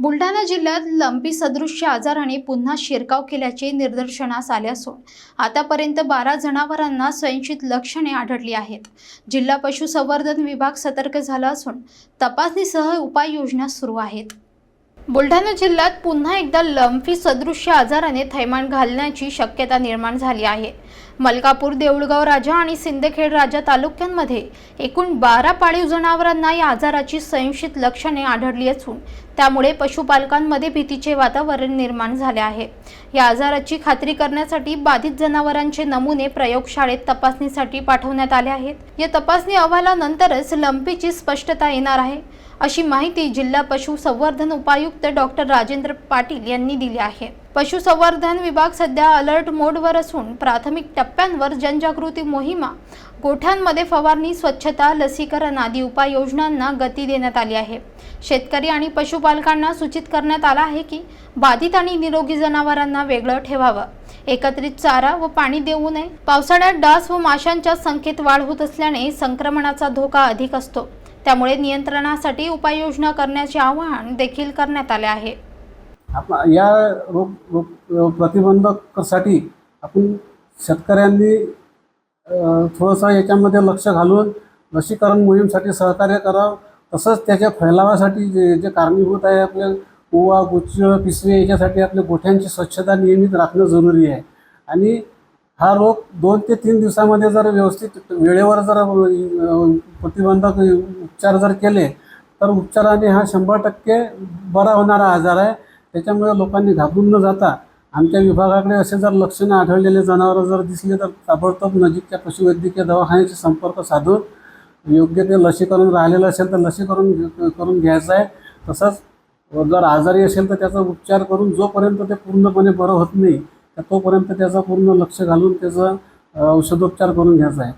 बुलढाणा जिल्ह्यात लंपी सदृश्य आजाराने पुन्हा शिरकाव केल्याचे निदर्शनास आले असून आतापर्यंत बारा जनावरांना स्वयंचित लक्षणे आढळली आहेत. जिल्हा पशुसंवर्धन विभाग सतर्क झाला असून तपासणीसह उपाययोजना सुरू आहेत. बुलढाणा जिल्ह्यात पुन्हा एकदा लंफी सदृश्य आजाराने थैमान घालण्याची शक्यता निर्माण झाली आहे. मलकापूर देऊळगाव राजा आणि सिंदखेड राजा तालुक्यांमध्ये एकूण बारा पाळीव जनावरांना या आजाराची संशयित लक्षणे आढळली असून त्यामुळे पशुपालकांमध्ये भीतीचे वातावरण निर्माण झाले आहे. या आजाराची खात्री करण्यासाठी बाधित जनावरांचे नमुने प्रयोगशाळेत तपासणीसाठी पाठवण्यात आले आहेत. या तपासणी अहवालानंतरच लंपीची स्पष्टता येणार आहे. अशी माहिती जिल्हा पशुसंवर्धन उपायुक्त डॉक्टर राजेंद्र पाटील यांनी दिली आहे. पशुसंवर्धन विभाग सध्या अलर्ट मोडवर असून प्राथमिक टप्प्यांवर जनजागृती मोहिमा गोठ्यांमध्ये फवारणी स्वच्छता लसीकरण आदी उपाययोजनांना गती देण्यात आली आहे. शेतकरी आणि पशुपालकांना सूचित करण्यात आलं आहे की बाधित आणि निरोगी जनावरांना वेगळं ठेवावं. एकत्रित चारा व पाणी देऊ नये. पावसाळ्यात डास व माशांच्या संख्येत वाढ होत असल्याने संक्रमणाचा धोका अधिक असतो. त्यामुळे नियंत्रणासाठी उपाययोजना करण्याचे आवाहन देखील करण्यात आले आहे. आपण या रोग रोग प्रतिबंधकासाठी आपण शेतकऱ्यांनी थोडंसं याच्यामध्ये लक्ष घालून लसीकरण मोहीमसाठी सहकार्य करावं. तसंच त्याच्या फैलावासाठी जे जे कारणीभूत आहे आपल्या ओवा गुच्छ पिसवे याच्यासाठी आपल्या गोठ्यांची स्वच्छता नियमित राखणं जरुरी आहे. आणि हा रोग दोन ते तीन दिवसामध्ये जर व्यवस्थित वेळेवर जर प्रतिबंधक उपचार जर केले तर उपचाराने हा शंभर टक्के बरा होणारा आजार आहे. त्याच्यामुळे लोकांनी घाबरून न जाता आमच्या विभागाकडे असे जर लक्षणं आढळलेले जनावरं जर दिसले तर ताबडतोब नजीकच्या पशुवैद्यकीय दवाखान्याशी संपर्क साधून योग्य ते लसीकरण राहिलेलं असेल तर लसीकरण करून घ्यायचं आहे. तसंच जर आजारी असेल तर त्याचा उपचार करून जोपर्यंत ते पूर्णपणे बरं होत नाही तर तोपर्यंत त्याचा पूर्ण लक्ष घालून त्याचं औषधोपचार करून घ्यायचा आहे.